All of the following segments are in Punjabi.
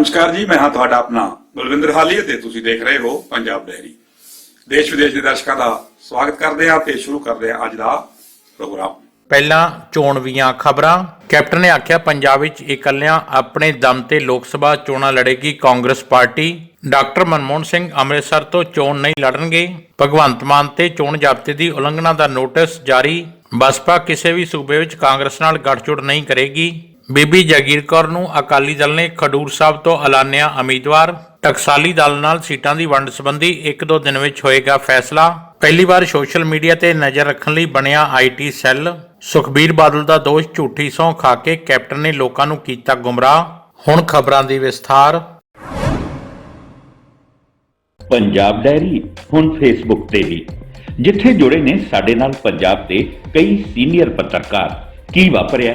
ਨਮਸਕਾਰ ਜੀ, ਮੈਂ ਹਾਂ ਤੁਹਾਡਾ ਆਪਣਾ ਬਲਵਿੰਦਰ ਹਾਲੀ ਤੇ ਤੁਸੀਂ ਦੇਖ ਰਹੇ ਹੋ ਪੰਜਾਬ ਡੈਰੀ। ਦੇਸ਼ ਵਿਦੇਸ਼ ਦੇ ਦਰਸ਼ਕਾਂ ਦਾ ਸਵਾਗਤ ਕਰਦੇ ਹਾਂ ਤੇ ਸ਼ੁਰੂ ਕਰਦੇ ਹਾਂ ਅੱਜ ਦਾ ਪ੍ਰੋਗਰਾਮ। ਪਹਿਲਾਂ ਚੋਣਵੀਆਂ ਖਬਰਾਂ। ਕੈਪਟਨ ਨੇ ਆਖਿਆ, ਪੰਜਾਬ ਵਿੱਚ ਇਕੱਲਿਆਂ ਆਪਣੇ ਦਮ ਤੇ ਲੋਕ ਸਭਾ ਚੋਣਾਂ ਲੜੇਗੀ ਕਾਂਗਰਸ ਪਾਰਟੀ। ਡਾਕਟਰ ਮਨਮੋਹਨ ਸਿੰਘ ਅੰਮ੍ਰਿਤਸਰ ਤੋਂ ਚੋਣ ਨਹੀਂ ਲੜਨਗੇ। ਭਗਵੰਤ ਮਾਨ ਤੇ ਚੋਣ ਜ਼ਾਬਤੇ ਦੀ ਉਲੰਘਣਾ ਦਾ ਨੋਟਿਸ ਜਾਰੀ। ਬਸਪਾ ਕਿਸੇ ਵੀ ਸੂਬੇ ਵਿੱਚ ਕਾਂਗਰਸ ਨਾਲ ਗੱਠਜੋੜ ਨਹੀਂ ਕਰੇਗੀ। ਬੀਬੀ ਜਗੀਰ ਕੌਰ ਨੂੰ ਅਕਾਲੀ ਦਲ ਨੇ ਖਡੂਰ ਸਾਹਿਬ ਤੋਂ ਐਲਾਨਿਆ ਉਮੀਦਵਾਰ। ਟਕਸਾਲੀ ਦਲ ਨਾਲ ਸੀਟਾਂ ਦੀ ਵੰਡ ਸੰਬੰਧੀ ਇੱਕ ਦੋ ਦਿਨ ਵਿੱਚ ਹੋਏਗਾ ਫੈਸਲਾ। ਪਹਿਲੀ ਵਾਰ ਸੋਸ਼ਲ ਮੀਡੀਆ ਤੇ ਨਜ਼ਰ ਰੱਖਣ ਲਈ ਬਣਿਆ ਆਈਟੀ ਸੈੱਲ। ਸੁਖਬੀਰ ਬਾਦਲ ਦਾ ਦੋਸ਼ ਝੂਠੀ ਸਹੁੰ ਖਾ ਕੇ ਕੈਪਟਨ ਨੇ ਲੋਕਾਂ ਨੂੰ ਕੀਤਾ ਗੁੰਮਰਾਹ। ਹੁਣ ਖਬਰਾਂ ਦੀ ਵਿਸਥਾਰ। ਪੰਜਾਬ ਡਾਇਰੀ, ਹੁਣ ਫੇਸਬੁੱਕ ਤੇ ਵੀ। ਜਿੱਥੇ ਜੁੜੇ ਨੇ ਸਾਡੇ ਨਾਲ ਪੰਜਾਬ ਦੇ ਕਈ ਸੀਨੀਅਰ ਪੱਤਰਕਾਰ। ਕੀ ਵਾਪਰਿਆ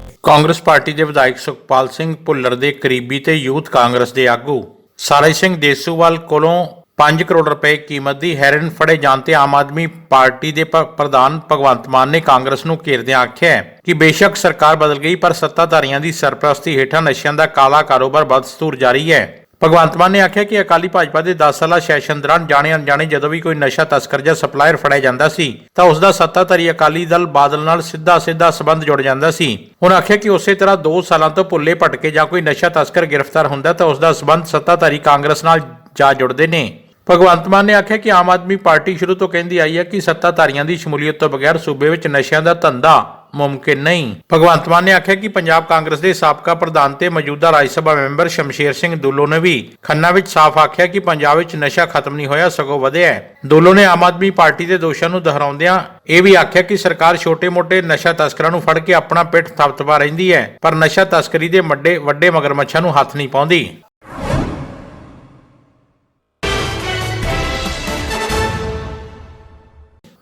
ਕਾਂਗਰਸ ਪਾਰਟੀ ਦੇ ਵਿਧਾਇਕ ਸੁਖਪਾਲ ਸਿੰਘ ਭੁੱਲਰ ਦੇ ਕਰੀਬੀ ਤੇ ਯੂਥ ਕਾਂਗਰਸ ਦੇ ਆਗੂ। ਸਾਰਾਈ ਸਿੰਘ ਦੇਸੂਵਾਲ ਕੋਲੋਂ 5 ਕਰੋੜ ਰੁਪਏ ਕੀਮਤ ਦੀ ਹੈਰਨ ਫੜੇ ਜਾਣ ਤੇ ਆਮ ਆਦਮੀ ਪਾਰਟੀ ਦੇ ਪ੍ਰਧਾਨ ਭਗਵੰਤ ਮਾਨ ਨੇ ਕਾਂਗਰਸ ਨੂੰ ਘੇਰਦਿਆਂ ਆਖਿਆ ਕਿ ਬੇਸ਼ੱਕ ਸਰਕਾਰ ਬਦਲ ਗਈ, ਪਰ ਸੱਤਾਧਾਰੀਆਂ ਦੀ ਸਰਪ੍ਰਸਤੀ ਹੇਠਾਂ ਨਸ਼ਿਆਂ ਦਾ ਕਾਲਾ ਕਾਰੋਬਾਰ ਬਦਸਤੂਰ ਜਾਰੀ ਹੈ। ਭਗਵੰਤ ਮਾਨ ਨੇ ਆਖਿਆ ਕਿ ਅਕਾਲੀ ਭਾਜਪਾ ਦੇ 10 ਸਾਲਾ ਸੈਸ਼ਨ ਦੌਰਾਨ ਜਾਣੇ ਅਣਜਾਣੇ ਜਦੋਂ ਵੀ ਕੋਈ ਨਸ਼ਾ, ਤਸਕਰ ਜਾਂ ਸਪਲਾਇਰ ਫੜਿਆ ਜਾਂਦਾ ਸੀ, ਤਾਂ ਉਸ ਦਾ ਸੱਤਾਧਾਰੀ ਅਕਾਲੀ ਦਲ ਬਾਦਲ ਨਾਲ ਸਿੱਧਾ ਸਿੱਧਾ ਸਬੰਧ ਜੁੜ ਜਾਂਦਾ ਸੀ। ਉਹਨਾਂ ਆਖਿਆ ਕਿ ਉਸੇ ਤਰ੍ਹਾਂ 2 ਸਾਲਾਂ ਤੋਂ ਭੁੱਲੇ ਭਟਕੇ ਜਾਂ ਕੋਈ ਨਸ਼ਾ, ਤਸਕਰ ਗ੍ਰਿਫਤਾਰ ਹੁੰਦਾ ਤਾਂ ਉਸ ਦਾ ਸਬੰਧ ਸੱਤਾਧਾਰੀ ਕਾਂਗਰਸ ਨਾਲ ਜਾ ਜੁੜਦੇ ਨੇ। ਭਗਵੰਤ ਮਾਨ ਨੇ ਆਖਿਆ ਕਿ ਆਮ ਆਦਮੀ ਪਾਰਟੀ ਸ਼ੁਰੂ ਤੋਂ ਕਹਿੰਦੀ ਆਈ ਹੈ ਕਿ ਸੱਤਾਧਾਰੀਆਂ ਦੀ ਸ਼ਮੂਲੀਅਤ ਤੋਂ ਬਗੈਰ ਸੂਬੇ ਵਿੱਚ ਨਸ਼ਿਆਂ ਦਾ ਧੰਦਾ ਮੁਮਕਿਨ ਨਹੀਂ। ਭਗਵੰਤ ਮਾਨ ਨੇ ਆਖਿਆ ਕਿ ਪੰਜਾਬ ਕਾਂਗਰਸ ਦੇ ਸਾਬਕਾ ਪ੍ਰਧਾਨ ਤੇ ਮੌਜੂਦਾ ਰਾਜ ਸਭਾ ਮੈਂਬਰ ਸ਼ਮਸ਼ੇਰ ਸਿੰਘ ਦੁੱਲੋ ਨੇ ਵੀ ਖੰਨਾ ਵਿੱਚ ਸਾਫ਼ ਆਖਿਆ ਕਿ ਪੰਜਾਬ ਵਿੱਚ ਨਸ਼ਾ ਖਤਮ ਨਹੀਂ ਹੋਇਆ, ਸਗੋਂ ਵਧਿਆ ਹੈ। ਦੁੱਲੋ ਨੇ ਆਮ ਆਦਮੀ ਪਾਰਟੀ ਦੇ ਦੋਸ਼ਾਂ ਨੂੰ ਦੁਹਰਾਉਂਦਿਆਂ ਇਹ ਵੀ ਆਖਿਆ ਕਿ ਸਰਕਾਰ ਛੋਟੇ-ਮੋਟੇ ਨਸ਼ਾ ਤਸਕਰਾਂ ਨੂੰ ਫੜ ਕੇ ਆਪਣਾ ਪਿੱਠ ਥਪਥਪਾ ਰਹਿੰਦੀ ਹੈ, ਪਰ ਨਸ਼ਾ ਤਸਕਰੀ ਦੇ ਵੱਡੇ ਵੱਡੇ ਮਗਰਮੱਛਾਂ ਨੂੰ ਹੱਥ ਨਹੀਂ ਪਾਉਂਦੀ।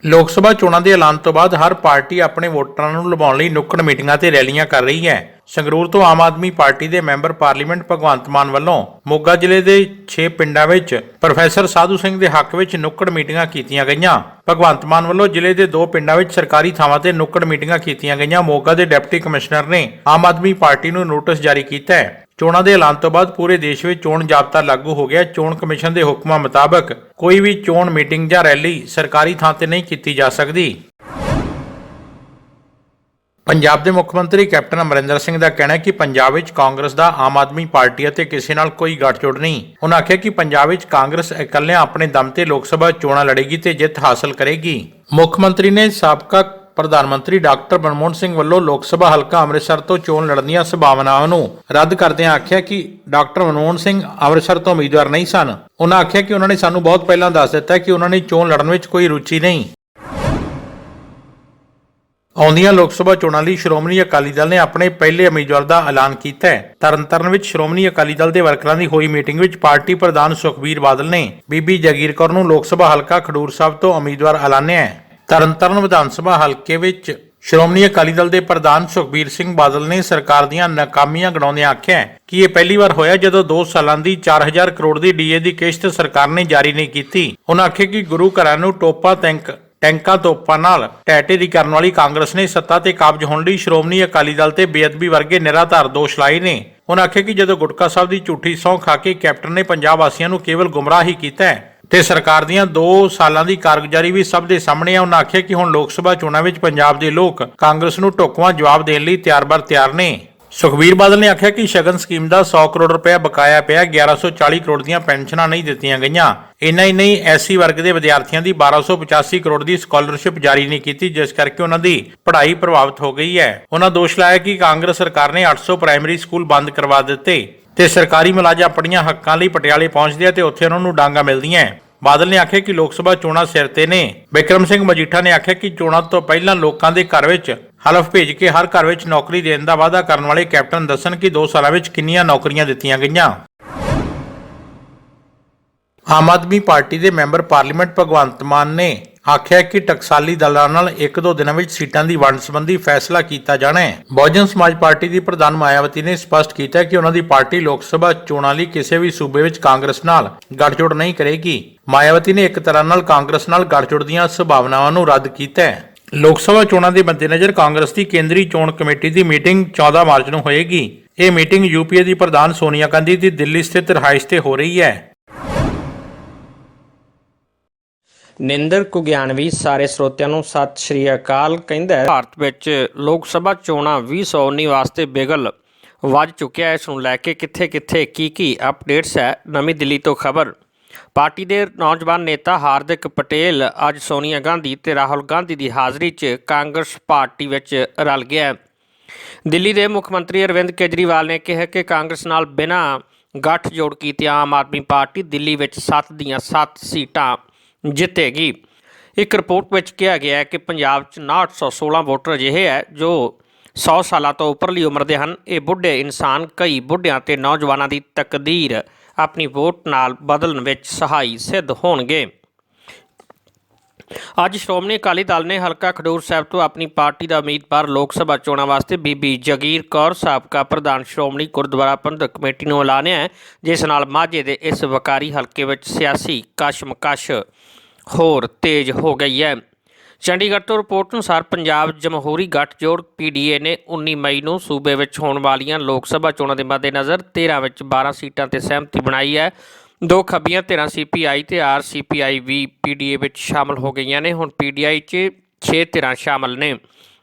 ਲੋਕ ਸਭਾ ਚੋਣਾਂ ਦੇ ਐਲਾਨ ਤੋਂ ਬਾਅਦ ਹਰ ਪਾਰਟੀ ਆਪਣੇ ਵੋਟਰਾਂ ਨੂੰ ਲੁਭਾਉਣ ਲਈ ਨੁੱਕੜ ਮੀਟਿੰਗਾਂ ਤੇ ਰੈਲੀਆਂ ਕਰ ਰਹੀ ਹੈ। ਸੰਗਰੂਰ ਤੋਂ ਆਮ ਆਦਮੀ ਪਾਰਟੀ ਦੇ ਮੈਂਬਰ ਪਾਰਲੀਮੈਂਟ ਭਗਵੰਤ ਮਾਨ ਵੱਲੋਂ ਮੋਗਾ ਜ਼ਿਲ੍ਹੇ ਦੇ 6 ਪਿੰਡਾਂ ਵਿੱਚ ਪ੍ਰੋਫੈਸਰ ਸਾਧੂ ਸਿੰਘ ਦੇ ਹੱਕ ਵਿੱਚ ਨੁੱਕੜ ਮੀਟਿੰਗਾਂ ਕੀਤੀਆਂ ਗਈਆਂ। ਭਗਵੰਤ ਮਾਨ ਵੱਲੋਂ ਜ਼ਿਲ੍ਹੇ ਦੇ ਦੋ ਪਿੰਡਾਂ ਵਿੱਚ ਸਰਕਾਰੀ ਥਾਵਾਂ ਤੇ ਨੁੱਕੜ ਮੀਟਿੰਗਾਂ ਕੀਤੀਆਂ ਗਈਆਂ। ਮੋਗਾ ਦੇ ਡਿਪਟੀ ਕਮਿਸ਼ਨਰ ਨੇ ਆਮ ਆਦਮੀ ਪਾਰਟੀ ਨੂੰ ਨੋਟਿਸ ਜਾਰੀ ਕੀਤਾ ਹੈ। ਚੋਣਾਂ ਦੇ ਐਲਾਨ ਤੋਂ ਬਾਅਦ ਪੂਰੇ ਦੇਸ਼ ਵਿੱਚ ਚੋਣ ਜ਼ਾਬਤਾ ਲਾਗੂ ਹੋ ਗਿਆ। ਚੋਣ ਕਮਿਸ਼ਨ ਦੇ ਹੁਕਮਾਂ ਮੁਤਾਬਕ ਕੋਈ ਵੀ ਚੋਣ ਮੀਟਿੰਗ ਜਾਂ ਰੈਲੀ ਸਰਕਾਰੀ ਥਾਂ ਤੇ ਨਹੀਂ ਕੀਤੀ ਜਾ ਸਕਦੀ। ਪੰਜਾਬ ਦੇ ਮੁੱਖ ਮੰਤਰੀ ਕੈਪਟਨ ਅਮਰਿੰਦਰ ਸਿੰਘ ਦਾ ਕਹਿਣਾ ਹੈ ਕਿ ਪੰਜਾਬ ਵਿੱਚ ਕਾਂਗਰਸ ਦਾ ਆਮ ਆਦਮੀ ਪਾਰਟੀ ਅਤੇ ਕਿਸੇ ਨਾਲ ਕੋਈ ਗੱਠਜੋੜ ਨਹੀਂ। ਉਹਨਾਂ ਆਖਿਆ ਕਿ ਪੰਜਾਬ ਵਿੱਚ ਕਾਂਗਰਸ ਇਕੱਲਿਆਂ ਆਪਣੇ ਦਮ ਤੇ ਲੋਕ ਸਭਾ ਚੋਣਾਂ ਲੜੇਗੀ ਤੇ ਜਿੱਤ ਹਾਸਲ ਕਰੇਗੀ। ਮੁੱਖ ਮੰਤਰੀ ਨੇ ਸਾਬਕਾ ਪ੍ਰਧਾਨ ਮੰਤਰੀ ਡਾਕਟਰ ਮਨਮੋਹਨ ਸਿੰਘ ਵੱਲੋਂ ਲੋਕ ਸਭਾ ਹਲਕਾ ਅੰਮ੍ਰਿਤਸਰ ਤੋਂ ਚੋਣ ਲੜਨ ਦੀਆਂ ਸੰਭਾਵਨਾਵਾਂ ਨੂੰ ਰੱਦ ਕਰਦਿਆਂ ਆਖਿਆ ਕਿ ਡਾਕਟਰ ਮਨਮੋਹਨ ਸਿੰਘ ਅੰਮ੍ਰਿਤਸਰ ਤੋਂ ਉਮੀਦਵਾਰ ਨਹੀਂ ਸਨ। ਉਹਨਾਂ ਆਖਿਆ ਕਿ ਉਹਨਾਂ ਨੇ ਸਾਨੂੰ ਬਹੁਤ ਪਹਿਲਾਂ ਦੱਸ ਦਿੱਤਾ ਕਿ ਉਹਨਾਂ ਨੇ ਚੋਣ ਲੜਨ ਵਿੱਚ ਕੋਈ ਰੁਚੀ ਨਹੀਂ। ਆਉਂਦੀਆਂ ਲੋਕ ਸਭਾ ਚੋਣਾਂ ਲਈ ਸ਼੍ਰੋਮਣੀ ਅਕਾਲੀ ਦਲ ਨੇ ਆਪਣੇ ਪਹਿਲੇ ਉਮੀਦਵਾਰ ਦਾ ਐਲਾਨ ਕੀਤਾ ਹੈ। ਤਰਨਤਾਰਨ ਵਿੱਚ ਸ਼੍ਰੋਮਣੀ ਅਕਾਲੀ ਦਲ ਦੇ ਵਰਕਰਾਂ ਦੀ ਹੋਈ ਮੀਟਿੰਗ ਵਿੱਚ ਪਾਰਟੀ ਪ੍ਰਧਾਨ ਸੁਖਬੀਰ ਬਾਦਲ ਨੇ ਬੀਬੀ ਜਗੀਰ ਕੌਰ ਨੂੰ ਲੋਕ ਸਭਾ ਹਲਕਾ ਖਡੂਰ ਸਾਹਿਬ ਤੋਂ ਉਮੀਦਵਾਰ ਐਲਾਨਿਆ ਹੈ। ਤਰਨਤਾਰਨ ਵਿਧਾਨ ਸਭਾ ਹਲਕੇ ਵਿੱਚ ਸ਼੍ਰੋਮਣੀ ਅਕਾਲੀ ਦਲ ਦੇ ਪ੍ਰਧਾਨ ਸੁਖਬੀਰ ਸਿੰਘ ਬਾਦਲ ਨੇ ਸਰਕਾਰ ਦੀਆਂ ਨਾਕਾਮੀਆਂ ਗਣਾਉਂਦਿਆਂ ਆਖਿਆ ਕਿ ਇਹ ਪਹਿਲੀ ਵਾਰ ਹੋਇਆ ਜਦੋਂ 2 ਸਾਲਾਂ ਦੀ 4000 ਕਰੋੜ ਦੀ ਡੀਏ ਦੀ ਕਿਸ਼ਤ ਸਰਕਾਰ ਨੇ ਜਾਰੀ ਨਹੀਂ ਕੀਤੀ। ਉਹਨਾਂ ਆਖਿਆ ਕਿ ਗੁਰੂ ਘਰਾਂ ਨੂੰ ਟੋਪਾ ਟੈਂਕ ਟੈਂਕਾਂ ਤੋਪਾਂ ਨਾਲ ਟੈਟੇਰੀ ਕਰਨ ਵਾਲੀ ਕਾਂਗਰਸ ਨੇ ਸੱਤਾ ਤੇ ਕਾਬਜ ਹੋਣ ਲਈ ਸ਼੍ਰੋਮਣੀ ਅਕਾਲੀ ਦਲ ਤੇ ਬੇਅਦਬੀ ਵਰਗੇ ਨਿਰਾਧਾਰ ਦੋਸ਼ ਲਾਏ ਨੇ। ਉਹਨਾਂ ਆਖਿਆ ਕਿ ਜਦੋਂ ਗੁਟਕਾ ਸਾਹਿਬ ਦੀ ਝੂਠੀ ਸਹੁੰ ਖਾ ਕੇ ਕੈਪਟਨ ਨੇ ਪੰਜਾਬ ਵਾਸੀਆਂ ਨੂੰ ਕੇਵਲ ਗੁੰਮਰਾਹ ਹੀ ਕੀਤਾ ਹੈ ਤੇ ਸਰਕਾਰ ਦੀਆਂ 2 ਸਾਲਾਂ ਦੀ ਕਾਰਗੁਜ਼ਾਰੀ ਵੀ ਸਭ ਦੇ ਸਾਹਮਣੇ ਆ। ਉਹਨਾਂ ਆਖਿਆ ਕਿ ਹੁਣ ਲੋਕ ਸਭਾ ਚੋਣਾਂ ਵਿੱਚ ਪੰਜਾਬ ਦੇ ਲੋਕ ਕਾਂਗਰਸ ਨੂੰ ਢੁਕਵਾਂ ਜਵਾਬ ਦੇਣ ਲਈ ਤਿਆਰ-ਬਰ ਤਿਆਰ ਨੇ। ਸੁਖਬੀਰ ਬਾਦਲ ਨੇ ਆਖਿਆ ਕਿ ਸ਼ਗਨ ਸਕੀਮ ਦਾ 100 ਕਰੋੜ ਰੁਪਏ ਬਕਾਇਆ ਪਿਆ 1140 ਕਰੋੜ ਦੀਆਂ ਪੈਨਸ਼ਨਾਂ ਨਹੀਂ ਦਿੱਤੀਆਂ ਗਈਆਂ। ਇੰਨਾ ਹੀ ਨਹੀਂ, ਐਸਸੀ ਵਰਗ ਦੇ ਵਿਦਿਆਰਥੀਆਂ ਦੀ 1285 ਕਰੋੜ ਦੀ ਸਕਾਲਰਸ਼ਿਪ ਜਾਰੀ ਨਹੀਂ ਕੀਤੀ, ਜਿਸ ਕਰਕੇ ਉਹਨਾਂ ਦੀ ਪੜ੍ਹਾਈ ਪ੍ਰਭਾਵਿਤ ਹੋ ਗਈ ਹੈ। ਉਹਨਾਂ ਦੋਸ਼ ਲਾਇਆ ਕਿ ਕਾਂਗਰਸ ਸਰਕਾਰ ਨੇ 800 ਪ੍ਰਾਇਮਰੀ ਸਕੂਲ ਬੰਦ ਕਰਵਾ ਦਿੱਤੇ। ਤੇ ਸਰਕਾਰੀ ਮੁਲਾਜ਼ਮ ਆਪਣੀਆਂ ਹੱਕਾਂ ਲਈ ਪਟਿਆਲੇ ਪਹੁੰਚਦੇ ਆ ਤੇ ਉੱਥੇ ਉਹਨਾਂ ਨੂੰ ਡਾਂਗਾ ਮਿਲਦੀਆਂ ਬਾਦਲ ਨੇ ਆਖਿਆ ਕਿ ਲੋਕ ਸਭਾ ਚੋਣਾਂ ਸਿਰ ਤੇ ਨੇ। ਵਿਕਰਮ ਸਿੰਘ ਮਜੀਠਾ ਨੇ ਆਖਿਆ ਕਿ ਚੋਣਾਂ ਤੋਂ ਪਹਿਲਾਂ ਲੋਕਾਂ ਦੇ ਘਰ ਵਿੱਚ ਹਲਫ ਭੇਜ ਕੇ ਹਰ ਘਰ ਵਿੱਚ ਨੌਕਰੀ ਦੇਣ ਦਾ ਵਾਅਦਾ ਕਰਨ ਵਾਲੇ ਕੈਪਟਨ ਦੱਸਣ ਕਿ 2 ਸਾਲਾਂ ਵਿੱਚ ਕਿੰਨੀਆਂ ਨੌਕਰੀਆਂ ਦਿੱਤੀਆਂ ਗਈਆਂ। ਆਮ ਆਦਮੀ ਪਾਰਟੀ ਦੇ ਮੈਂਬਰ ਪਾਰਲੀਮੈਂਟ ਭਗਵੰਤ ਮਾਨ ਨੇ ਆਖਿਆ ਕਿ ਟਕਸਾਲੀ ਦਲਾਂ ਨਾਲ ਇੱਕ ਦੋ ਦਿਨਾਂ ਵਿੱਚ ਸੀਟਾਂ ਦੀ ਵੰਡ ਸੰਬੰਧੀ ਫੈਸਲਾ ਕੀਤਾ ਜਾਣਾ ਹੈ। ਬਹੁਜਨ ਸਮਾਜ ਪਾਰਟੀ ਦੀ ਪ੍ਰਧਾਨ ਮਾਇਆਵਤੀ ਨੇ ਸਪਸ਼ਟ ਕੀਤਾ ਕਿ ਉਹਨਾਂ ਦੀ ਪਾਰਟੀ ਲੋਕ ਸਭਾ ਚੋਣਾਂ ਲਈ ਕਿਸੇ ਵੀ ਸੂਬੇ ਵਿੱਚ ਕਾਂਗਰਸ ਨਾਲ ਗੱਠਜੋੜ ਨਹੀਂ ਕਰੇਗੀ। ਮਾਇਆਵਤੀ ਨੇ ਇੱਕ ਤਰ੍ਹਾਂ ਨਾਲ ਕਾਂਗਰਸ ਨਾਲ ਗੱਠਜੋੜ ਦੀਆਂ ਸੰਭਾਵਨਾਵਾਂ ਨੂੰ ਰੱਦ ਕੀਤਾ ਹੈ। ਲੋਕ ਸਭਾ ਚੋਣਾਂ ਦੇ ਮੱਦੇਨਜ਼ਰ ਕਾਂਗਰਸ ਦੀ ਕੇਂਦਰੀ ਚੋਣ ਕਮੇਟੀ ਦੀ ਮੀਟਿੰਗ 14 ਮਾਰਚ ਨੂੰ ਹੋਏਗੀ। ਇਹ ਮੀਟਿੰਗ ਯੂਪੀਏ ਦੀ ਪ੍ਰਧਾਨ ਸੋਨੀਆ ਗਾਂਧੀ ਦੀ ਦਿੱਲੀ ਸਥਿਤ ਰਿਹਾਇਸ਼ ਤੇ ਹੋ ਰਹੀ ਹੈ। ਨਿੰਦਰ ਕੁਗਿਆਨਵੀ ਸਾਰੇ ਸਰੋਤਿਆਂ ਨੂੰ ਸਤਿ ਸ਼੍ਰੀ ਅਕਾਲ ਕਹਿੰਦਾ ਹੈ, ਭਾਰਤ ਵਿੱਚ ਲੋਕ ਸਭਾ ਚੋਣਾਂ 2019 ਵਾਸਤੇ ਬਿਗਲ ਵੱਜ ਚੁੱਕਿਆ ਹੈ। ਇਸ ਨੂੰ ਲੈ ਕੇ ਕਿੱਥੇ-ਕਿੱਥੇ ਕੀ-ਕੀ ਅਪਡੇਟਸ ਹੈ ਨਵੀਂ ਦਿੱਲੀ ਤੋਂ ਖਬਰ। ਪਾਰਟੀ ਦੇ ਨੌਜਵਾਨ ਨੇਤਾ ਹਾਰਦਿਕ ਪਟੇਲ ਅੱਜ ਸੋਨੀਆ ਗਾਂਧੀ ਤੇ ਰਾਹੁਲ ਗਾਂਧੀ ਦੀ ਹਾਜ਼ਰੀ 'ਚ ਕਾਂਗਰਸ ਪਾਰਟੀ ਵਿੱਚ ਰਲ ਗਿਆ ਦਿੱਲੀ ਦੇ ਮੁੱਖ ਮੰਤਰੀ ਅਰਵਿੰਦ ਕੇਜਰੀਵਾਲ ਨੇ ਕਿਹਾ ਕਿ ਕਾਂਗਰਸ ਨਾਲ ਬਿਨਾਂ ਗੱਠਜੋੜ ਕੀਤੇ ਆਮ ਆਦਮੀ ਪਾਰਟੀ ਦਿੱਲੀ ਵਿੱਚ 7 ਦੀਆਂ 7 ਸੀਟਾਂ ਜਿੱਤੇਗੀ। ਇੱਕ ਰਿਪੋਰਟ ਵਿੱਚ ਕਿਹਾ ਗਿਆ ਹੈ ਕਿ ਪੰਜਾਬ 'ਚ 916 ਵੋਟਰ ਅਜਿਹੇ ਹੈ ਜੋ 100 ਸਾਲਾਂ ਤੋਂ ਉੱਪਰਲੀ ਉਮਰ ਦੇ ਹਨ। ਇਹ ਬੁੱਢੇ ਇਨਸਾਨ ਕਈ ਬੁੱਢਿਆਂ ਤੇ ਨੌਜਵਾਨਾਂ ਦੀ ਤਕਦੀਰ ਆਪਣੀ ਵੋਟ ਨਾਲ ਬਦਲਣ ਵਿੱਚ ਸਹਾਈ ਸਿੱਧ ਹੋਣਗੇ। ਅੱਜ ਸ਼੍ਰੋਮਣੀ ਅਕਾਲੀ ਦਲ ਨੇ ਹਲਕਾ ਖਡੂਰ ਸਾਹਿਬ ਤੋਂ ਆਪਣੀ ਪਾਰਟੀ ਦਾ ਉਮੀਦਵਾਰ ਲੋਕ ਸਭਾ ਚੋਣਾਂ ਵਾਸਤੇ ਬੀਬੀ ਜਗੀਰ ਕੌਰ ਸਾਬਕਾ ਪ੍ਰਧਾਨ ਸ਼੍ਰੋਮਣੀ ਗੁਰਦੁਆਰਾ ਪ੍ਰਬੰਧਕ ਕਮੇਟੀ ਨੂੰ ਐਲਾਨਿਆ ਹੈ, ਜਿਸ ਨਾਲ ਮਾਝੇ ਦੇ ਇਸ ਵਕਾਰੀ ਹਲਕੇ ਵਿੱਚ ਸਿਆਸੀ ਕਸ਼ਮਕਸ਼ ਹੋਰ ਤੇਜ਼ ਹੋ ਗਈ ਹੈ। ਚੰਡੀਗੜ੍ਹ ਤੋਂ ਰਿਪੋਰਟ ਅਨੁਸਾਰ ਪੰਜਾਬ ਜਮਹੂਰੀ ਗੱਠਜੋੜ ਪੀਡੀਏ ਨੇ 19 ਮਈ ਨੂੰ ਸੂਬੇ ਵਿੱਚ ਹੋਣ ਵਾਲੀਆਂ ਲੋਕ ਸਭਾ ਚੋਣਾਂ ਦੇ ਮੱਦੇਨਜ਼ਰ 13 ਵਿੱਚ 12 ਸੀਟਾਂ ਤੇ ਸਹਿਮਤੀ ਬਣਾਈ ਹੈ। ਦੋ ਖੱਬੀਆਂ ਧਿਰਾਂ ਸੀਪੀਆਈ ਤੇ ਆਰਸੀਪੀਆਈ ਵੀ ਪੀਡੀਏ ਵਿੱਚ ਸ਼ਾਮਲ ਹੋ ਗਈਆਂ ਨੇ। ਹੁਣ ਪੀਡੀਆਈ 'ਚ 6 ਧਿਰਾਂ ਸ਼ਾਮਲ ਨੇ।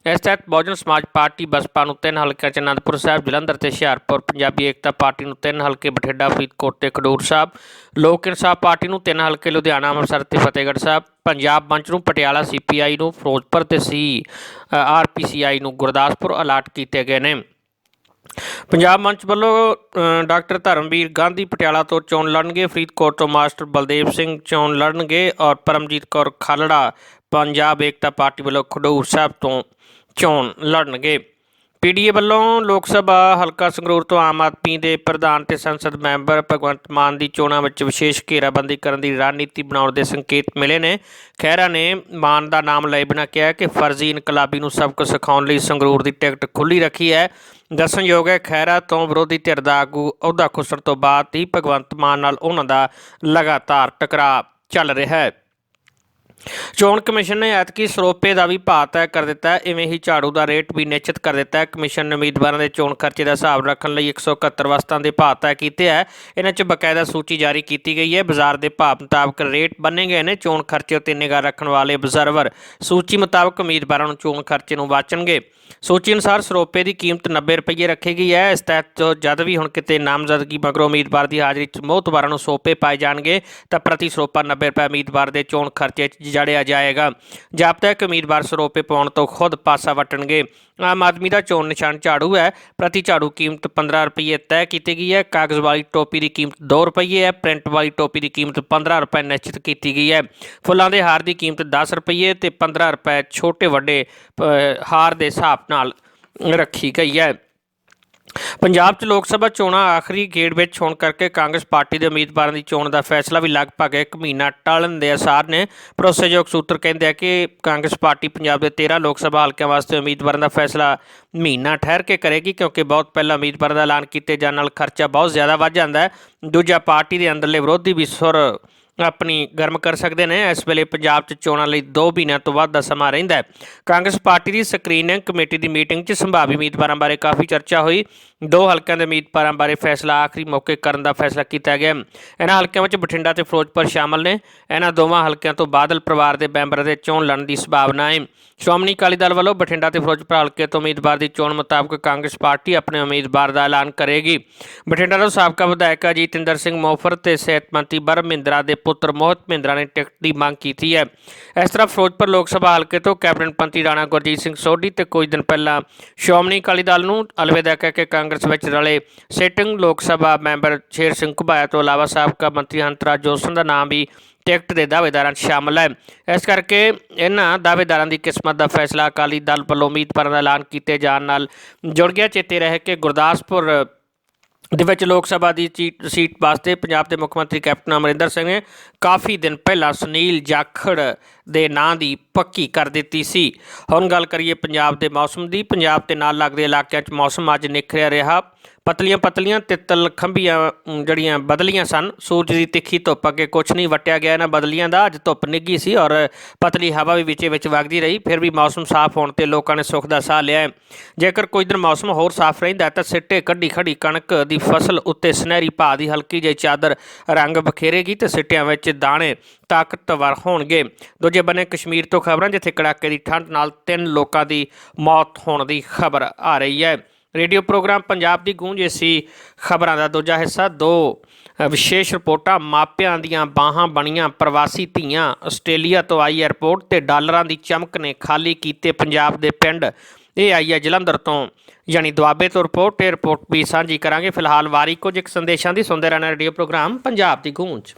ਇਸ ਤਹਿਤ ਬਹੁਜਨ ਸਮਾਜ ਪਾਰਟੀ ਬਸਪਾ ਨੂੰ ਤਿੰਨ ਹਲਕਿਆਂ 'ਚ ਅਨੰਦਪੁਰ ਸਾਹਿਬ, ਜਲੰਧਰ ਤੇ ਹੁਸ਼ਿਆਰਪੁਰ, ਪੰਜਾਬੀ ਏਕਤਾ ਪਾਰਟੀ ਨੂੰ ਤਿੰਨ ਹਲਕੇ, ਬਠਿੰਡਾ, ਫਰੀਦਕੋਟ ਤੇ ਖਡੂਰ ਸਾਹਿਬ, ਲੋਕ ਇਨਸਾਫ ਪਾਰਟੀ ਨੂੰ ਤਿੰਨ ਹਲਕੇ, ਲੁਧਿਆਣਾ, ਅੰਮ੍ਰਿਤਸਰ ਤੇ ਫਤਿਹਗੜ੍ਹ ਸਾਹਿਬ, ਪੰਜਾਬ ਮੰਚ ਨੂੰ ਪਟਿਆਲਾ ਸੀਪੀਆਈ ਨੂੰ, ਫਿਰੋਜ਼ਪੁਰ ਤੇ ਸੀ ਆਰਪੀਸੀਆਈ ਨੂੰ ਗੁਰਦਾਸਪੁਰ ਅਲਾਟ ਕੀਤੇ ਗਏ ਨੇ। ਪੰਜਾਬ ਮੰਚ ਵੱਲੋਂ ਡਾਕਟਰ ਧਰਮਵੀਰ ਗਾਂਧੀ ਪਟਿਆਲਾ ਤੋਂ ਚੋਣ ਲੜਨਗੇ, ਫਰੀਦਕੋਟ ਤੋਂ ਮਾਸਟਰ ਬਲਦੇਵ ਸਿੰਘ ਚੋਣ ਲੜਨਗੇ ਔਰ ਪਰਮਜੀਤ ਕੌਰ ਖਾਲੜਾ ਪੰਜਾਬ ਏਕਤਾ ਪਾਰਟੀ ਵੱਲੋਂ ਖਡੂਰ ਸਾਹਿਬ ਤੋਂ ਚੋਣ ਲੜਨਗੇ। ਪੀਡੀਏ ਵੱਲੋਂ ਲੋਕ ਸਭਾ ਹਲਕਾ ਸੰਗਰੂਰ ਤੋਂ ਆਮ ਆਦਮੀ ਦੇ ਪ੍ਰਧਾਨ ਤੇ ਸੰਸਦ ਮੈਂਬਰ ਭਗਵੰਤ ਮਾਨ ਦੀ ਚੋਣਾਂ ਵਿੱਚ ਵਿਸ਼ੇਸ਼ ਘੇਰਾਬੰਦੀ ਕਰਨ ਦੀ ਰਣਨੀਤੀ ਬਣਾਉਣ ਦੇ ਸੰਕੇਤ ਮਿਲੇ ਨੇ। ਖਹਿਰਾ ਨੇ ਮਾਨ ਦਾ ਨਾਮ ਲਏ ਬਿਨਾਂ ਕਿਹਾ ਕਿ ਫਰਜ਼ੀ ਇਨਕਲਾਬੀ ਨੂੰ ਸਬਕ ਸਿਖਾਉਣ ਲਈ ਸੰਗਰੂਰ ਦੀ ਟਿਕਟ ਖੁੱਲੀ ਰੱਖੀ ਹੈ। ਦੱਸਣਯੋਗ ਹੈ, ਖਹਿਰਾ ਤੋਂ ਵਿਰੋਧੀ ਧਿਰ ਦਾ ਆਗੂ ਅਹੁਦਾ ਖੁੱਸਣ ਤੋਂ ਬਾਅਦ ਹੀ ਭਗਵੰਤ ਮਾਨ ਨਾਲ ਉਹਨਾਂ ਦਾ ਲਗਾਤਾਰ ਟਕਰਾਅ ਚੱਲ ਰਿਹਾ ਹੈ। ਚੋਣ ਕਮਿਸ਼ਨ ਨੇ ਐਤਕੀ ਸਰੋਪੇ ਦਾ ਵੀ ਭਾਅ ਤੈਅ ਕਰ ਦਿੱਤਾ ਹੈ। ਇਵੇਂ ਹੀ ਝਾੜੂ ਦਾ ਰੇਟ ਵੀ ਨਿਸ਼ਚਿਤ ਕਰ ਦਿੱਤਾ ਹੈ। ਕਮਿਸ਼ਨ ਨੇ ਉਮੀਦਵਾਰਾਂ ਦੇ ਚੋਣ ਖਰਚੇ ਦਾ ਹਿਸਾਬ ਰੱਖਣ ਲਈ 171 ਵਸਤਾਂ ਦੇ ਭਾਅ ਤੈਅ ਕੀਤੇ ਹੈ। ਇਹਨਾਂ 'ਚ ਬਕਾਇਦਾ ਸੂਚੀ ਜਾਰੀ ਕੀਤੀ ਗਈ ਹੈ। ਬਾਜ਼ਾਰ ਦੇ ਭਾਅ ਮੁਤਾਬਕ ਰੇਟ ਬੰਨੇ ਗਏ ਨੇ। ਚੋਣ ਖਰਚੇ ਉੱਤੇ ਨਿਗਾਹ ਰੱਖਣ ਵਾਲੇ ਅਬਜ਼ਰਵਰ ਸੂਚੀ ਮੁਤਾਬਕ ਉਮੀਦਵਾਰਾਂ ਨੂੰ ਚੋਣ ਖਰਚੇ ਨੂੰ ਵਾਚਣਗੇ। ਸੂਚੀ ਅਨੁਸਾਰ ਸਰੋਪੇ ਦੀ ਕੀਮਤ 90 ਰੁਪਏ ਰੱਖੀ ਗਈ ਹੈ। ਇਸ ਤਹਿਤ ਜਦ ਵੀ ਹੁਣ ਕਿਤੇ ਨਾਮਜ਼ਦਗੀ ਮਗਰੋਂ ਉਮੀਦਵਾਰ ਦੀ ਹਾਜ਼ਰੀ 'ਚ ਮੋਹਤਵਾਰਾਂ ਨੂੰ ਸੋਪੇ ਪਾਏ ਜਾਣਗੇ, ਤਾਂ ਪ੍ਰਤੀ ਸਰੋਪਾ 90 ਰੁਪਏ ਉਮੀਦਵਾਰ ਦੇ ਚੋਣ ਖਰਚੇ 'ਚ ਜੜਿਆ ਜਾਏਗਾ। ਜਦ ਤੱਕ ਉਮੀਦਵਾਰ ਸਰੋਪੇ ਪਾਉਣ ਤੋਂ ਖੁਦ ਪਾਸਾ ਵਟਣਗੇ। ਆਮ ਆਦਮੀ ਦਾ ਚੋਣ ਨਿਸ਼ਾਨ ਝਾੜੂ ਹੈ। ਪ੍ਰਤੀ ਝਾੜੂ ਕੀਮਤ 15 ਰੁਪਏ ਤੈਅ ਕੀਤੀ ਗਈ ਹੈ। ਕਾਗਜ਼ ਵਾਲੀ ਟੋਪੀ ਦੀ ਕੀਮਤ 2 ਰੁਪਏ ਹੈ। ਪ੍ਰਿੰਟ ਵਾਲੀ ਟੋਪੀ ਦੀ ਕੀਮਤ 15 ਰੁਪਏ ਨਿਸ਼ਚਿਤ ਕੀਤੀ ਗਈ ਹੈ। ਫੁੱਲਾਂ ਦੇ ਹਾਰ ਦੀ ਕੀਮਤ 10 ਰੁਪਏ ਤੇ 15 ਰੁਪਏ ਛੋਟੇ ਵੱਡੇ ਅ, ਹਾਰ ਦੇ ਹਿਸਾਬ ਨਾਲ ਰੱਖੀ ਗਈ ਹੈ। ਪੰਜਾਬ 'ਚ ਲੋਕ ਸਭਾ ਚੋਣਾਂ ਆਖਰੀ ਗੇੜ ਵਿੱਚ ਹੋਣ ਕਰਕੇ ਕਾਂਗਰਸ ਪਾਰਟੀ ਦੇ ਉਮੀਦਵਾਰਾਂ ਦੀ ਚੋਣ ਦਾ ਫੈਸਲਾ ਵੀ ਲਗਭਗ ਇੱਕ ਮਹੀਨਾ ਟਾਲਣ ਦੇ ਅਸਾਰ ਨੇ। ਭਰੋਸੇਯੋਗ ਸੂਤਰ ਕਹਿੰਦੇ ਆ ਕਿ ਕਾਂਗਰਸ ਪਾਰਟੀ ਪੰਜਾਬ ਦੇ 13 ਲੋਕ ਸਭਾ ਹਲਕਿਆਂ ਵਾਸਤੇ ਉਮੀਦਵਾਰਾਂ ਦਾ ਫੈਸਲਾ ਮਹੀਨਾ ਠਹਿਰ ਕੇ ਕਰੇਗੀ ਕਿਉਂਕਿ ਬਹੁਤ ਪਹਿਲਾਂ ਉਮੀਦਵਾਰਾਂ ਦਾ ਐਲਾਨ ਕੀਤੇ ਜਾਣ ਨਾਲ ਖਰਚਾ ਬਹੁਤ ਜ਼ਿਆਦਾ ਵੱਧ ਜਾਂਦਾ ਹੈ। ਦੂਜਾ ਪਾਰਟੀ ਦੇ ਅੰਦਰਲੇ ਵਿਰੋਧੀ ਵੀ ਸੁਰ ਆਪਣੀ ਗਰਮ ਕਰ ਸਕਦੇ ਨੇ। ਇਸ ਵੇਲੇ ਪੰਜਾਬ 'ਚ ਚੋਣਾਂ ਲਈ 2 ਮਹੀਨਿਆਂ ਤੋਂ ਵੱਧ ਦਾ ਸਮਾਂ ਰਹਿੰਦਾ ਹੈ। ਕਾਂਗਰਸ ਪਾਰਟੀ ਦੀ ਸਕਰੀਨਿੰਗ ਕਮੇਟੀ ਦੀ ਮੀਟਿੰਗ 'ਚ ਸੰਭਾਵੀ ਉਮੀਦਵਾਰਾਂ ਬਾਰੇ ਕਾਫੀ ਚਰਚਾ ਹੋਈ। ਦੋ ਹਲਕਿਆਂ ਦੇ ਉਮੀਦਵਾਰਾਂ ਬਾਰੇ ਫੈਸਲਾ ਆਖਰੀ ਮੌਕੇ ਕਰਨ ਦਾ ਫੈਸਲਾ ਕੀਤਾ ਗਿਆ। ਇਹਨਾਂ ਹਲਕਿਆਂ ਵਿੱਚ ਬਠਿੰਡਾ ਤੇ ਫਿਰੋਜ਼ਪੁਰ ਸ਼ਾਮਲ ਨੇ। ਇਹਨਾਂ ਦੋਵਾਂ ਹਲਕਿਆਂ ਤੋਂ ਬਾਦਲ ਪਰਿਵਾਰ ਦੇ ਮੈਂਬਰਾਂ ਦੇ ਚੋਣ ਲੜਨ ਦੀ ਸੰਭਾਵਨਾ ਹੈ। ਸ਼੍ਰੋਮਣੀ ਅਕਾਲੀ ਦਲ ਵੱਲੋਂ ਬਠਿੰਡਾ ਤੇ ਫਿਰੋਜ਼ਪੁਰ ਹਲਕੇ ਤੋਂ ਉਮੀਦਵਾਰ ਦੀ ਚੋਣ ਮੁਤਾਬਕ ਕਾਂਗਰਸ ਪਾਰਟੀ ਆਪਣੇ ਉਮੀਦਵਾਰ ਦਾ ਐਲਾਨ ਕਰੇਗੀ। ਬਠਿੰਡਾ ਤੋਂ ਸਾਬਕਾ ਵਿਧਾਇਕ ਅਜੀਤਿੰਦਰ ਸਿੰਘ ਮੋਫਰ ਤੇ ਸਿਹਤ ਮੰਤਰੀ ਬਰ ਮਹਿੰਦਰਾ ਦੇ ਪੁੱਤਰ ਮੋਹਤ ਮਹਿੰਦਰਾ ਨੇ ਟਿਕਟ ਦੀ ਮੰਗ ਕੀਤੀ ਹੈ। ਇਸ ਤਰ੍ਹਾਂ ਫਿਰੋਜ਼ਪੁਰ ਲੋਕ ਸਭਾ ਹਲਕੇ ਤੋਂ ਕੈਬਨਿਟ ਮੰਤਰੀ ਰਾਣਾ ਗੁਰਜੀਤ ਸਿੰਘ ਸੋਢੀ ਤੇ ਕੁਝ ਦਿਨ ਪਹਿਲਾਂ ਸ਼੍ਰੋਮਣੀ ਅਕਾਲੀ ਦਲ ਨੂੰ ਅਲਵਿਦਾ ਕਹਿ ਕੇ ਕਾਂਗਰਸ ਵਿੱਚ ਰਲੇ ਸਿਟਿੰਗ ਲੋਕ ਸਭਾ ਮੈਂਬਰ ਸ਼ੇਰ ਸਿੰਘ ਘੁਬਾਇਆ ਤੋਂ ਇਲਾਵਾ ਸਾਬਕਾ ਮੰਤਰੀ ਹੰਤਰਾ ਜੋਸਨ ਦਾ ਨਾਮ ਵੀ ਟਿਕਟ ਦੇ ਦਾਅਵੇਦਾਰਾਂ 'ਚ ਸ਼ਾਮਲ ਹੈ। ਇਸ ਕਰਕੇ ਇਹਨਾਂ ਦਾਅਵੇਦਾਰਾਂ ਦੀ ਕਿਸਮਤ ਦਾ ਫੈਸਲਾ ਅਕਾਲੀ ਦਲ ਵੱਲੋਂ ਉਮੀਦਵਾਰਾਂ ਦਾ ਐਲਾਨ ਕੀਤੇ ਜਾਣ ਨਾਲ ਜੁੜ ਗਿਆ। ਚੇਤੇ ਰਹੇ ਕਿ ਗੁਰਦਾਸਪੁਰ ਦੇ ਵਿੱਚ ਲੋਕ ਸਭਾ ਦੀ ਚੀ- ਸੀਟ ਵਾਸਤੇ ਪੰਜਾਬ ਦੇ ਮੁੱਖ ਮੰਤਰੀ ਕੈਪਟਨ ਅਮਰਿੰਦਰ ਸਿੰਘ ਨੇ ਕਾਫੀ ਦਿਨ ਪਹਿਲਾਂ ਸੁਨੀਲ ਜਾਖੜ ਦੇ ਨਾਂ ਦੀ ਪੱਕੀ ਕਰ ਦਿੱਤੀ ਸੀ। ਹੁਣ ਗੱਲ ਕਰੀਏ ਪੰਜਾਬ ਦੇ ਮੌਸਮ ਦੀ। ਪੰਜਾਬ ਤੇ ਨਾਲ ਲੱਗਦੇ ਇਲਾਕਿਆਂ 'ਚ ਮੌਸਮ ਅੱਜ ਨਿਖਰਿਆ ਰਿਹਾ ਪਤਲੀਆਂ ਪਤਲੀਆਂ ਤਿੱਤਲ ਖੰਭੀਆਂ ਅਮ, ਜਿਹੜੀਆਂ ਬਦਲੀਆਂ ਸਨ ਸੂਰਜ ਦੀ ਤਿੱਖੀ ਧੁੱਪ ਅੱਗੇ ਕੁਝ ਨਹੀਂ ਵਟਿਆ ਗਿਆ। ਇਹਨਾਂ ਬਦਲੀਆਂ ਦਾ ਅੱਜ ਧੁੱਪ ਨਿੱਗੀ ਸੀ ਔਰ ਪਤਲੀ ਹਵਾ ਵੀ ਵਿੱਚੇ ਵਿੱਚ ਵਗਦੀ ਰਹੀ। ਫਿਰ ਵੀ ਮੌਸਮ ਸਾਫ਼ ਹੋਣ ਤੇ ਲੋਕਾਂ ਨੇ ਸੁੱਖ ਦਾ ਸਾਹ ਲਿਆ ਜੇਕਰ ਕੋਈ ਦਿਨ ਮੌਸਮ ਹੋਰ ਸਾਫ਼ ਰਹਿੰਦਾ ਤਾਂ ਸਿੱਟੇ ਕੱਢੀ ਖੜੀ ਕਣਕ ਦੀ ਫਸਲ ਉੱਤੇ ਸੁਨਹਿਰੀ ਭਾਅ ਦੀ ਹਲਕੀ ਜਿਹੀ ਚਾਦਰ ਰੰਗ ਬਖੇਰੇਗੀ ਤੇ ਸਿੱਟਿਆਂ ਵਿੱਚ ਦਾਣੇ ਤਾਕਤਵਰ ਹੋਣਗੇ। ਦੂਜੇ ਬੰਨੇ ਕਸ਼ਮੀਰ ਤੋਂ ਖਬਰਾਂ, ਜਿੱਥੇ ਕੜਾਕੇ ਦੀ ਠੰਡ ਨਾਲ ਤਿੰਨ ਲੋਕਾਂ ਦੀ ਮੌਤ ਹੋਣ ਦੀ ਖਬਰ ਆ ਰਹੀ ਹੈ। ਰੇਡੀਓ ਪ੍ਰੋਗਰਾਮ ਪੰਜਾਬ ਦੀ ਗੂੰਜ ਇਸੀ ਖਬਰਾਂ ਦਾ ਦੂਜਾ ਹਿੱਸਾ। ਦੋ ਵਿਸ਼ੇਸ਼ ਰਿਪੋਰਟਾਂ, ਮਾਪਿਆਂ ਦੀਆਂ ਬਾਹਾਂ ਬਣੀਆਂ, ਪ੍ਰਵਾਸੀ ਧੀਆਂ ਆਸਟ੍ਰੇਲੀਆ ਤੋਂ ਆਈ 에ਅਰਪੋਰਟ ਤੇ ਡਾਲਰਾਂ ਦੀ ਚਮਕ ਨੇ ਖਾਲੀ ਕੀਤੇ ਪੰਜਾਬ ਦੇ ਪਿੰਡ। ਇਹ ਆਈ ਹੈ ਜਲੰਧਰ ਤੋਂ, ਯਾਨੀ ਦੁਆਬੇ ਤੋਂ ਰਿਪੋਰਟ ਇਹ ਰਿਪੋਰਟ ਵੀ ਸਾਂਝੀ ਕਰਾਂਗੇ। ਫਿਲਹਾਲ ਵਾਰੀ ਕੁਝ ਇੱਕ ਸੰਦੇਸ਼ਾਂ ਦੀ ਸੁਣਦੇ ਰਹਿਣਾ ਰੇਡੀਓ ਪ੍ਰੋਗਰਾਮ ਪੰਜਾਬ ਦੀ ਗੂੰਜ।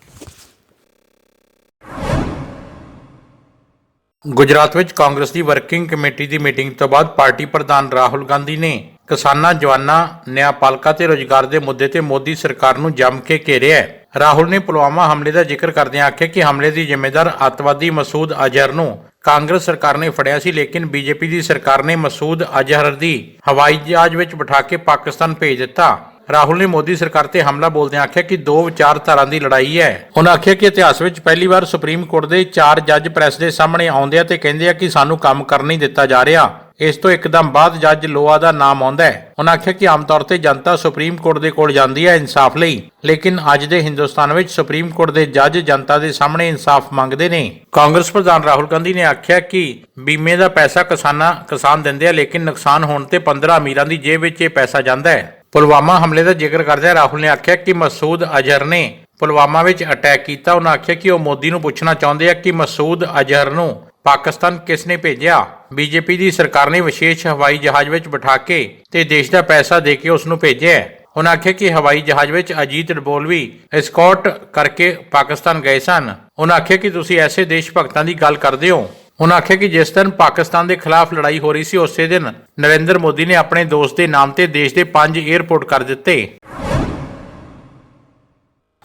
ਗੁਜਰਾਤ ਵਿੱਚ ਕਾਂਗਰਸ ਦੀ ਵਰਕਿੰਗ ਕਮੇਟੀ ਦੀ ਮੀਟਿੰਗ ਤੋਂ ਬਾਅਦ ਪਾਰਟੀ ਪ੍ਰਧਾਨ ਰਾਹੁਲ ਗਾਂਧੀ ਨੇ ਕਿਸਾਨਾਂ, ਜਵਾਨਾਂ ਨਿਆਂਪਾਲਕਾਂ ਤੇ ਰੋਜ਼ਗਾਰ ਦੇ ਮੁੱਦੇ ਤੇ ਮੋਦੀ ਸਰਕਾਰ ਨੂੰ ਜੰਮ ਕੇ ਘੇਰਿਆ ਹੈ। ਰਾਹੁਲ ਨੇ ਪੁਲਵਾਮਾ ਹਮਲੇ ਦਾ ਜ਼ਿਕਰ ਕਰਦਿਆਂ ਆਖਿਆ ਕਿ ਹਮਲੇ ਦੀ ਜ਼ਿੰਮੇਵਾਰ ਅੱਤਵਾਦੀ ਮਸੂਦ ਅਜ਼ਹਰ ਨੂੰ ਕਾਂਗਰਸ ਸਰਕਾਰ ਨੇ ਫੜਿਆ ਸੀ, ਲੇਕਿਨ ਬੀਜੇਪੀ ਦੀ ਸਰਕਾਰ ਨੇ ਮਸੂਦ ਅਜ਼ਹਰ ਦੀ ਹਵਾਈ ਜਹਾਜ਼ ਵਿੱਚ ਬਿਠਾ ਕੇ ਪਾਕਿਸਤਾਨ ਭੇਜ ਦਿੱਤਾ। ਰਾਹੁਲ ਨੇ ਮੋਦੀ ਸਰਕਾਰ ਤੇ ਹਮਲਾ ਬੋਲਦਿਆਂ ਆਖਿਆ ਕਿ ਦੋ ਵਿਚਾਰਧਾਰਾਂ ਦੀ ਲੜਾਈ ਹੈ। ਉਹਨਾਂ ਆਖਿਆ ਕਿ ਇਤਿਹਾਸ ਵਿੱਚ ਪਹਿਲੀ ਵਾਰ ਸੁਪਰੀਮ ਕੋਰਟ ਦੇ ਚਾਰ ਜੱਜ ਪ੍ਰੈਸ ਦੇ ਸਾਹਮਣੇ ਆਉਂਦੇ ਆ ਤੇ ਕਹਿੰਦੇ ਆ ਕਿ ਸਾਨੂੰ ਕੰਮ ਕਰਨ ਨਹੀਂ ਦਿੱਤਾ ਜਾ ਰਿਹਾ। ਇਸ ਤੋਂ ਇੱਕਦਮ ਬਾਅਦ ਜੱਜ ਲੋਆ ਦਾ ਨਾਮ ਆਉਂਦਾ ਹੈ। ਉਹਨਾਂ ਆਖਿਆ ਕਿ ਆਮ ਤੌਰ ਤੇ ਜਨਤਾ ਸੁਪਰੀਮ ਕੋਰਟ ਦੇ ਕੋਲ ਜਾਂਦੀ ਹੈ ਇਨਸਾਫ ਲਈ, ਲੇਕਿਨ ਅੱਜ ਦੇ ਹਿੰਦੁਸਤਾਨ ਵਿੱਚ ਸੁਪਰੀਮ ਕੋਰਟ ਦੇ ਜੱਜ ਜਨਤਾ ਦੇ ਸਾਹਮਣੇ ਇਨਸਾਫ ਮੰਗਦੇ ਨੇ। ਕਾਂਗਰਸ ਪ੍ਰਧਾਨ ਰਾਹੁਲ ਗਾਂਧੀ ਨੇ ਆਖਿਆ ਕਿ ਬੀਮੇ ਦਾ ਪੈਸਾ ਕਿਸਾਨਾਂ, ਕਿਸਾਨ ਦਿੰਦੇ ਆ, ਲੇਕਿਨ ਨੁਕਸਾਨ ਹੋਣ ਤੇ 15 ਅਮੀਰਾਂ ਦੀ ਜੇਬ ਵਿੱਚ ਇਹ ਪੈਸਾ ਜਾਂਦਾ ਹੈ। ਪੁਲਵਾਮਾ ਹਮਲੇ ਦਾ ਜ਼ਿਕਰ ਕਰਦਿਆਂ ਰਾਹੁਲ ਨੇ ਆਖਿਆ ਕਿ ਮਸੂਦ ਅਜ਼ਹਰ ਨੇ ਪੁਲਵਾਮਾ ਵਿੱਚ ਅਟੈਕ ਕੀਤਾ। ਉਹਨਾਂ ਆਖਿਆ ਕਿ ਉਹ ਮੋਦੀ ਨੂੰ ਪੁੱਛਣਾ ਚਾਹੁੰਦੇ ਆ ਕਿ ਮਸੂਦ ਅਜ਼ਹਰ ਨੂੰ ਪਾਕਿਸਤਾਨ ਕਿਸ ਨੇ ਭੇਜਿਆ? ਬੀਜੇਪੀ ਦੀ ਸਰਕਾਰ ਨੇ ਵਿਸ਼ੇਸ਼ ਹਵਾਈ ਜਹਾਜ਼ ਵਿੱਚ ਬਿਠਾ ਕੇ ਤੇ ਦੇਸ਼ ਦਾ ਪੈਸਾ ਦੇ ਕੇ ਉਸ ਨੂੰ ਭੇਜਿਆ ਉਹਨਾਂ ਆਖਿਆ ਕਿ ਹਵਾਈ ਜਹਾਜ਼ ਵਿੱਚ ਅਜੀਤ ਡਬੋਲ ਵੀ ਐਸਕੌਟ ਕਰਕੇ ਪਾਕਿਸਤਾਨ ਗਏ ਸਨ। ਉਹਨਾਂ ਆਖਿਆ ਕਿ ਤੁਸੀਂ ਐਸੇ ਦੇਸ਼ ਭਗਤਾਂ ਦੀ ਗੱਲ ਕਰਦੇ ਹੋ ਉਹਨਾਂ ਆਖਿਆ ਕਿ ਜਿਸ ਦਿਨ ਪਾਕਿਸਤਾਨ ਦੇ ਖਿਲਾਫ ਲੜਾਈ ਹੋ ਰਹੀ ਸੀ, ਉਸੇ ਦਿਨ ਨਰਿੰਦਰ ਮੋਦੀ ਨੇ ਆਪਣੇ ਦੋਸਤ ਦੇ ਨਾਮ ਤੇ ਦੇਸ਼ ਦੇ ਪੰਜ 에ਅਰਪੋਰਟ ਕਰ ਦਿੱਤੇ।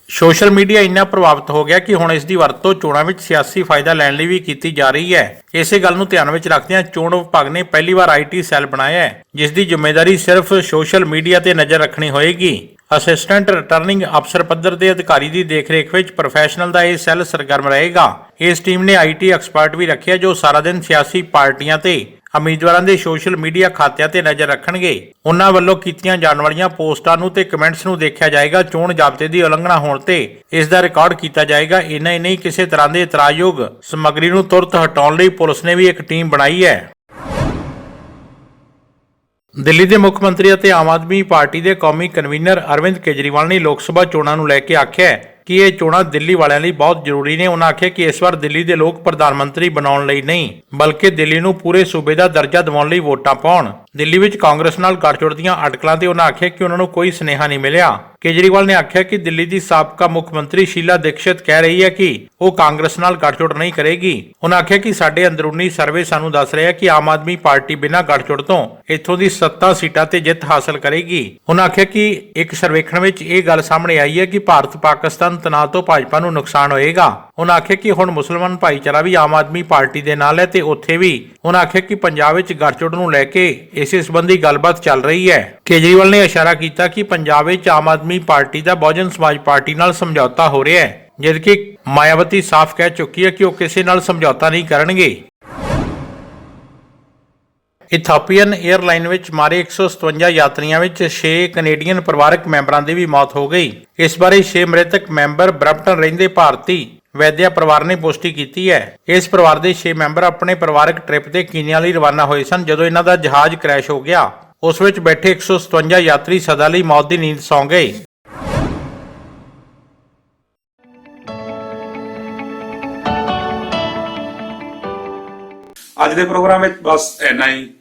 ਸੋਸ਼ਲ ਮੀਡੀਆ ਇੰਨਾ ਪ੍ਰਭਾਵਿਤ ਹੋ ਗਿਆ ਕਿ ਹੁਣ ਇਸ ਦੀ ਵਰਤੋਂ ਚੋਣਾਂ ਵਿੱਚ ਸਿਆਸੀ ਫਾਇਦਾ ਲੈਣ ਲਈ ਵੀ ਕੀਤੀ ਜਾ ਰਹੀ ਹੈ। ਇਸੇ ਗੱਲ ਨੂੰ ਧਿਆਨ ਵਿੱਚ ਰੱਖਦਿਆਂ ਚੋਣ ਵਿਭਾਗ ਨੇ ਪਹਿਲੀ ਵਾਰ ਆਈਟੀ ਸੈੱਲ ਬਣਾਇਆ ਹੈ, ਜਿਸ ਦੀ ਜ਼ਿੰਮੇਵਾਰੀ ਸਿਰਫ ਸੋਸ਼ਲ ਮੀਡੀਆ ਤੇ ਨਜ਼ਰ ਰੱਖਣੀ ਹੋਏਗੀ। ਅਸਿਸਟੈਂਟ ਰਿਟਰਨਿੰਗ ਅਫਸਰ ਪੱਧਰ ਦੇ ਅਧਿਕਾਰੀ ਦੀ ਦੇਖਰੇਖ ਵਿੱਚ ਪ੍ਰੋਫੈਸ਼ਨਲ ਦਾ ਇਹ ਸੈੱਲ ਸਰਗਰਮ ਰਹੇਗਾ। ਇਸ ਟੀਮ ਨੇ ਆਈਟੀ ਐਕਸਪਰਟ ਵੀ ਰੱਖਿਆ ਜੋ ਸਾਰਾ ਦਿਨ ਸਿਆਸੀ ਪਾਰਟੀਆਂ ਤੇ ਉਮੀਦਵਾਰਾਂ ਦੇ ਸੋਸ਼ਲ ਮੀਡੀਆ ਖਾਤਿਆਂ ਤੇ ਨਜ਼ਰ ਰੱਖਣਗੇ। ਉਹਨਾਂ ਵੱਲੋਂ ਕੀਤੀਆਂ ਜਾਣ ਵਾਲੀਆਂ ਪੋਸਟਾਂ ਨੂੰ ਤੇ ਕਮੈਂਟਸ ਨੂੰ ਦੇਖਿਆ ਜਾਏਗਾ। ਚੋਣ ਜ਼ਾਬਤੇ ਦੀ ਉਲੰਘਣਾ ਹੋਣ ਤੇ ਇਸ ਦਾ ਰਿਕਾਰਡ ਕੀਤਾ ਜਾਏਗਾ। ਇੰਨਾ ਹੀ ਨਹੀਂ, ਕਿਸੇ ਤਰ੍ਹਾਂ ਦੇ ਇਤਰਾਜ਼ਯੋਗ ਸਮੱਗਰੀ ਨੂੰ ਤੁਰਤ ਹਟਾਉਣ ਲਈ ਪੁਲਿਸ ਨੇ ਵੀ ਇੱਕ ਟੀਮ ਬਣਾਈ ਹੈ। ਦਿੱਲੀ ਦੇ ਮੁੱਖ ਮੰਤਰੀ ਅਤੇ ਆਮ ਆਦਮੀ ਪਾਰਟੀ ਦੇ ਕੌਮੀ ਕਨਵੀਨਰ ਅਰਵਿੰਦ ਕੇਜਰੀਵਾਲ ਨੇ ਲੋਕ ਸਭਾ ਚੋਣਾਂ ਨੂੰ ਲੈ ਕੇ ਆਖਿਆ ਕਿ ਇਹ ਚੋਣਾਂ ਦਿੱਲੀ ਵਾਲਿਆਂ ਲਈ ਬਹੁਤ ਜ਼ਰੂਰੀ ਨੇ। ਉਹਨਾਂ ਆਖਿਆ ਕਿ ਇਸ ਵਾਰ ਦਿੱਲੀ ਦੇ ਲੋਕ ਪ੍ਰਧਾਨ ਮੰਤਰੀ ਬਣਾਉਣ ਲਈ ਨਹੀਂ, ਬਲਕਿ ਦਿੱਲੀ ਨੂੰ ਪੂਰੇ ਸੂਬੇ ਦਾ ਦਰਜਾ ਦਿਵਾਉਣ ਲਈ ਵੋਟਾਂ ਪਾਉਣ। ਦਿੱਲੀ ਵਿੱਚ ਕਾਂਗਰਸ ਨਾਲ ਗੱਠਜੋੜ ਦੀਆਂ ਅਟਕਲਾਂ ਤੇ ਉਹਨਾਂ ਆਖਿਆ ਕਿ ਉਹਨਾਂ ਨੂੰ ਕੋਈ ਸੁਨੇਹਾ ਨਹੀਂ ਮਿਲਿਆ। ਕੇਜਰੀਵਾਲ ਨੇ ਆਖਿਆ ਕਿ ਦਿੱਲੀ ਦੀ ਸਾਬਕਾ ਮੁੱਖ ਮੰਤਰੀ ਸ਼ੀਲਾ ਦੀਕਸ਼ਿਤ ਕਹਿ ਰਹੀ ਹੈ ਕਿ ਉਹ ਕਾਂਗਰਸ ਨਾਲ ਗੱਠਜੋੜ ਨਹੀਂ ਕਰੇਗੀ। ਉਹਨਾਂ ਆਖਿਆ ਕਿ ਸਾਡੇ ਅੰਦਰੂਨੀ ਸਰਵੇ ਸਾਨੂੰ ਦੱਸ ਰਿਹਾ ਹੈ ਕਿ ਆਮ ਆਦਮੀ ਪਾਰਟੀ ਬਿਨਾਂ ਗੱਠਜੋੜ ਤੋਂ ਇੱਥੋਂ ਦੀ 70 ਸੀਟਾਂ ਤੇ ਜਿੱਤ ਹਾਸਲ ਕਰੇਗੀ। ਉਹਨਾਂ ਆਖਿਆ ਕਿ ਇੱਕ ਸਰਵੇਖਣ ਵਿੱਚ ਇਹ ਗੱਲ ਸਾਹਮਣੇ ਆਈ ਹੈ ਕਿ ਭਾਰਤ ਪਾਕਿਸਤਾਨ ਤਣਾਅ ਤੋਂ ਭਾਜਪਾ ਨੂੰ ਨੁਕਸਾਨ ਹੋਏਗਾ। ਉਹਨਾਂ ਆਖਿਆ ਕਿ ਹੁਣ ਮੁਸਲਮਾਨ ਭਾਈਚਾਰਾ ਵੀ ਆਮ ਆਦਮੀ ਪਾਰਟੀ ਦੇ ਨਾਲ ਹੈ ਤੇ ਉੱਥੇ ਵੀ। ਉਹਨਾਂ ਆਖਿਆ ਕਿ ਪੰਜਾਬ ਵਿੱਚ ਗੱਠਜੋੜ ਨੂੰ ਲੈ ਕੇ ਇਸੇ ਸੰਬੰਧੀ ਗੱਲਬਾਤ ਚੱਲ ਰਹੀ ਹੈ। ਕੇਜਰੀਵਾਲ ਨੇ ਇਸ਼ਾਰਾ ਕੀਤਾ ਕਿ ਪੰਜਾਬ ਵਿੱਚ ਆਮ ਆਦਮੀ ਪਾਰਟੀ ਦਾ ਬਹੁਜਨ ਸਮਾਜ ਪਾਰਟੀ ਨਾਲ ਸਮਝੌਤਾ ਹੋ ਰਿਹਾ ਹੈ, ਜਦਕਿ ਮਾਇਆਵਤੀ ਸਾਫ਼ ਕਹਿ ਚੁੱਕੀ ਹੈ ਕਿ ਉਹ ਕਿਸੇ ਨਾਲ ਸਮਝੌਤਾ ਨਹੀਂ ਕਰਨਗੇ। ਇਥੋਪੀਅਨ 에ਅਰਲਾਈਨ ਵਿੱਚ ਮਾਰੇ 157 ਯਾਤਰੀਆਂ ਵਿੱਚ 6 ਕੈਨੇਡੀਅਨ ਪਰਿਵਾਰਕ ਮੈਂਬਰਾਂ ਦੀ ਵੀ ਮੌਤ ਹੋ ਗਈ। ਇਸ ਬਾਰੇ 6 ਮ੍ਰਿਤਕ ਮੈਂਬਰ ਬ੍ਰੈਂਪਟਨ ਰਹਿੰਦੇ ਭਾਰਤੀ ਵੈਦਿਆ ਪਰਿਵਾਰ ਨੇ ਪੁਸ਼ਟੀ ਕੀਤੀ ਹੈ। ਇਸ ਪਰਿਵਾਰ ਦੇ 6 ਮੈਂਬਰ ਆਪਣੇ ਪਰਿਵਾਰਕ ਟ੍ਰਿਪ ਤੇ ਕੀਨੀਆ ਲਈ ਰਵਾਨਾ ਹੋਏ ਸਨ। ਜਦੋਂ ਇਹਨਾਂ ਦਾ ਜਹਾਜ਼ ਕ੍ਰੈਸ਼ ਹੋ ਗਿਆ, ਉਸ ਵਿੱਚ ਬੈਠੇ 157 ਯਾਤਰੀ ਸਦਾ ਲਈ ਮੌਤ ਦੀ ਨੀਂਦ ਸੌਂ ਗਏ। ਅੱਜ ਦੇ ਪ੍ਰੋਗਰਾਮ ਵਿੱਚ ਬਸ ਇੰਨਾ ਹੀ।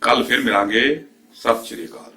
ਕੱਲ ਫਿਰ ਮਿਲਾਂਗੇ। ਸਤਿ ਸ਼੍ਰੀ ਅਕਾਲ।